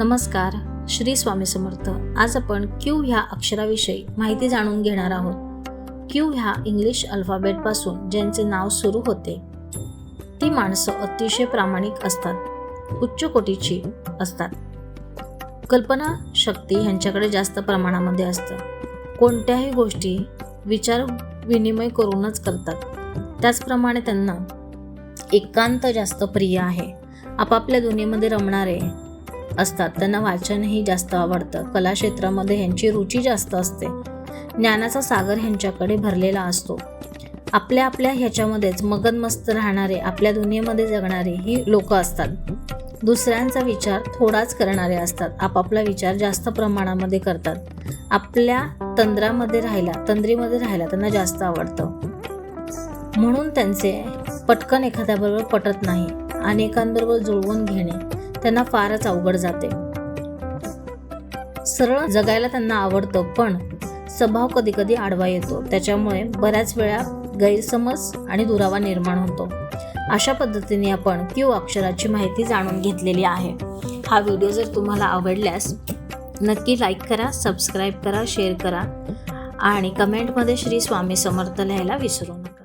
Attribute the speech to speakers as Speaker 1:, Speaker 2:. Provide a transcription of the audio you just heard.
Speaker 1: नमस्कार श्री स्वामी समर्थ. आज आपण क्यू ह्या अक्षराविषयी माहिती जाणून घेणार आहोत. क्यू ह्या इंग्लिश अल्फाबेटपासून ज्यांचे नाव सुरू होते ती माणसं अतिशय प्रामाणिक असतात उच्च कोटीची असतात. कल्पना शक्ती ह्यांच्याकडे जास्त प्रमाणामध्ये असतं. कोणत्याही गोष्टी विचार विनिमय करूनच करतात. त्याचप्रमाणे त्यांना एकांत जास्त प्रिय आहे. आपापल्या दुनियेमध्ये रमणारे असतात. त्यांना वाचनही जास्त आवडतं. कला क्षेत्रामध्ये ह्यांची रुची जास्त असते. ज्ञानाचा सागर ह्यांच्याकडे भरलेला असतो. आपल्या आपल्या ह्याच्यामध्येच मगनमस्त राहणारे आपल्या दुनियेमध्ये जगणारे ही लोक असतात. दुसऱ्यांचा विचार थोडाच करणारे असतात. आपापला विचार जास्त प्रमाणामध्ये करतात. आपल्या तंद्रामध्ये राहायला तंद्रीमध्ये राहायला त्यांना जास्त आवडतं. म्हणून त्यांचे पटकन एखाद्याबरोबर पटत नाही. अनेकांबरोबर जुळवून घेणे. त्यांना फारच अवघड जाते. सरळ जगायला त्यांना आवडतं पण स्वभाव कधी कधी आडवा येतो. त्याच्यामुळे बऱ्याच वेळा गैरसमज आणि दुरावा निर्माण होतो. अशा पद्धतीने आपण क्यू अक्षराची माहिती जाणून घेतलेली आहे. हा व्हिडिओ जर तुम्हाला आवडल्यास नक्की लाईक करा सबस्क्राईब करा शेअर करा आणि कमेंटमध्ये श्री स्वामी समर्थ लिहायला विसरू नका.